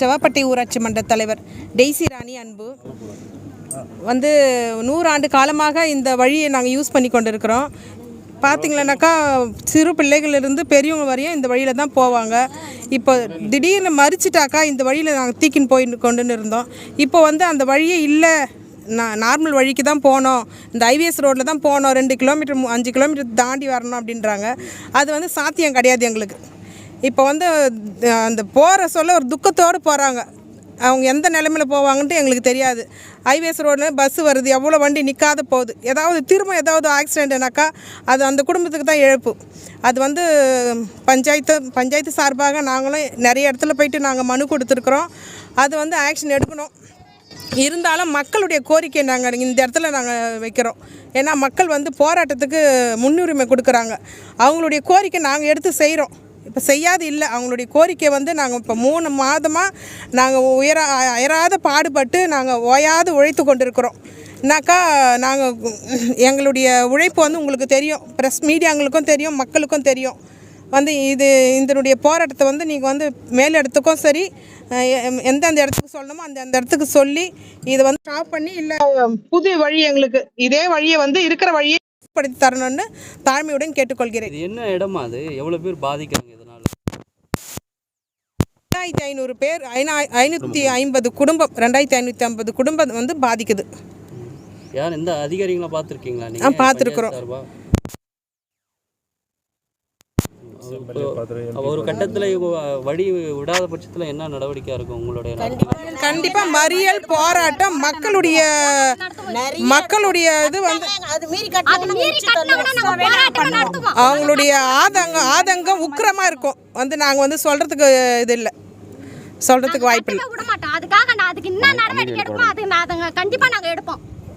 செவாப்பட்டி ஊராட்சி மன்ற தலைவர் டெய்சி ராணி அன்பு. வந்து நூறாண்டு காலமாக இந்த வழியை நாங்கள் யூஸ் பண்ணி கொண்டு இருக்கிறோம் பார்த்தீங்களன்னாக்கா சிறு பிள்ளைகளிலிருந்து பெரியவங்க வரையும் இந்த வழியில் தான் போவாங்க. இப்போ திடீர்னு மறிச்சிட்டாக்கா இந்த வழியில் நாங்கள் தீக்கின்னு போய் கொண்டுன்னு இருந்தோம். இப்போ வந்து அந்த வழியே இல்லை. நான் நார்மல் வழிக்கு தான் போனோம். இந்த ஐவிஎஸ் ரோட்டில் தான் போனோம். ரெண்டு கிலோமீட்டர் அஞ்சு கிலோமீட்டர் தாண்டி வரணும் அப்படின்றாங்க. அது வந்து சாத்தியம் கிடையாது எங்களுக்கு. இப்போ வந்து அந்த போகிற சொல்ல ஒரு துக்கத்தோடு போகிறாங்க அவங்க எந்த நிலமையில போவாங்கன்ட்டு எங்களுக்கு தெரியாது. ஹைவேஸ் ரோடில் பஸ் வருது எவ்வளோ வண்டி நிற்காத போகுது. ஏதாவது திரும்ப ஏதாவது ஆக்சிடென்ட்னாக்கா அது அந்த குடும்பத்துக்கு தான் இழப்பு. அது வந்து பஞ்சாயத்து பஞ்சாயத்து சார்பாக நாங்களும் நிறைய இடத்துல போயிட்டு நாங்கள் மனு கொடுத்துருக்குறோம். அது வந்து ஆக்ஷன் எடுக்கணும். இருந்தாலும் மக்களுடைய கோரிக்கை நாங்கள் இந்த இடத்துல நாங்கள் வைக்கிறோம். ஏன்னா மக்கள் வந்து போராட்டத்துக்கு முன்னுரிமை கொடுக்குறாங்க. அவங்களுடைய கோரிக்கை நாங்கள் எடுத்து செய்கிறோம் இப்போ செய்யாது இல்லை. அவங்களுடைய கோரிக்கை வந்து நாங்கள் இப்போ மூணு மாதமாக நாங்கள் உயர அயராத பாடுபட்டு நாங்கள் ஓயாது உழைத்து கொண்டிருக்கிறோம். என்னாக்கா நாங்கள் எங்களுடைய உழைப்பு வந்து உங்களுக்கு தெரியும். ப்ரெஸ் மீடியாங்களுக்கும் தெரியும் மக்களுக்கும் தெரியும். வந்து இது இதனுடைய போராட்டத்தை வந்து நீங்கள் வந்து மேல் இடத்துக்கும் சரி எந்தெந்த இடத்துக்கு சொல்லணுமோ அந்த அந்த இடத்துக்கு சொல்லி இதை வந்து ஸ்டாப் பண்ணி இல்லை புது வழி எங்களுக்கு இதே வழியை வந்து இருக்கிற வழியை படுத்தி தரணும்னு தாழ்மையுடன் கேட்டுக்கொள்கிறேன். என்ன இடமா அது? எவ்வளோ பேர் பாதிக்கிறாங்க ரெண்டாயிரத்தி ஐநூறு பேர் ஐநா ஐநூற்றி ஐம்பது குடும்பம் ரெண்டாயிரத்தி ஐநூற்றி ஐம்பது குடும்பம் வந்து பாதிக்குது. யார் எந்த அதிகாரிங்களா பார்த்துருக்கீங்களா? ஆ, நீங்கள் பார்த்திருக்கிறோம். ஒரு கட்டத்தில் வழி விடாத பட்சத்தில் என்ன நடவடிக்கை இருக்கும் உங்களுடைய நடவடிக்கை? கண்டிப்பா. மறியல் போராட்டம் மக்களுடைய மக்களுடைய இது வந்து அது மீறி கட்டினா அவங்களுடைய ஆதங்கம் ஆதங்கம் உக்கிரமா இருக்கும். வந்து நாங்க வந்து சொல்றதுக்கு இது இல்லை. சொல்றதுக்கு வாய்ப்பு இல்லை விட மாட்டோம் அதுக்காக நான் அதுக்கு என்ன நடவடிக்கை எடுப்போம் அது நான் அதுங்க கண்டிப்பா நாங்க எடுப்போம்.